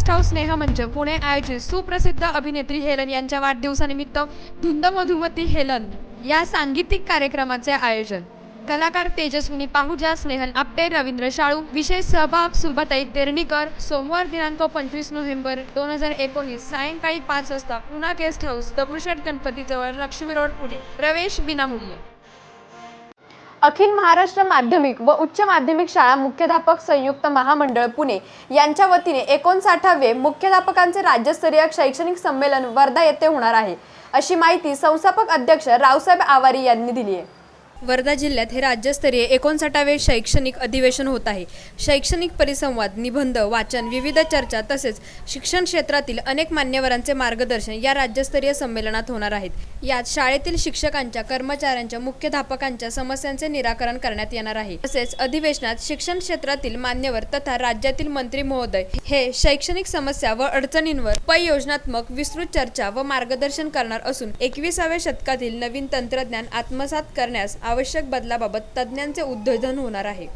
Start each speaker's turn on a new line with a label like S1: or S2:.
S1: स्नेहमंच पुणे आयोजित सुप्रसिद्ध अभिनेत्री हेलन यांच्या वाढदिवसानिमित्त धुंद मधुमती हेलन या सांगीतिक कार्यक्रमाचे आयोजन. कलाकार तेजस्विनी पाहुजा स्नेहल आपटे रवींद्र शाळू विशेष सहभाग सुभाताई तेरणीकर सोमवार दिनांक पंचवीस नोव्हेंबर दोन हजार एकोणीस सायंकाळी पाच वाजता पुन्हा गेस्ट हाऊस दगडूशेठ गणपतीजवळ लक्ष्मी रोड पुणे. प्रवेश विनामूल्य
S2: अखिल महाराष्ट्र माध्यमिक व उच्च माध्यमिक शाळा मुख्याध्यापक संयुक्त महामंडळ पुणे यांच्या वतीने एकोणसाठावे मुख्याध्यापकांचे राज्यस्तरीय शैक्षणिक संमेलन वर्धा येथे होणार आहे. अशी माहिती संस्थापक अध्यक्ष रावसाहेब आवारी यांनी दिली आहे.
S3: वर्धा जिल्ह्यात हे राज्यस्तरीय एकोणसाठावे शैक्षणिक अधिवेशन होत आहे. शैक्षणिक परिसंवाद निबंध वाचन विविध चर्चा तसेच शिक्षण क्षेत्रातील अनेक मान्यवरांचे मार्गदर्शन या राज्यस्तरीय संमेलनात होणार आहेत. यात शाळेतील शिक्षकांच्या कर्मचाऱ्यांच्या मुख्याध्यापकांच्या समस्यांचे निराकरण करण्यात येणार आहे. तसेच अधिवेशनात शिक्षण क्षेत्रातील मान्यवर तथा राज्यातील मंत्री महोदय हे शैक्षणिक समस्या व अडचणींवर उपयोजनात्मक विस्तृत चर्चा व मार्गदर्शन करणार असून एकविसाव्या शतकातील नवीन तंत्रज्ञान आत्मसात करण्यास आवश्यक बदलाबाबत तज्ज्ञांचे उद्बोधन होणार आहे.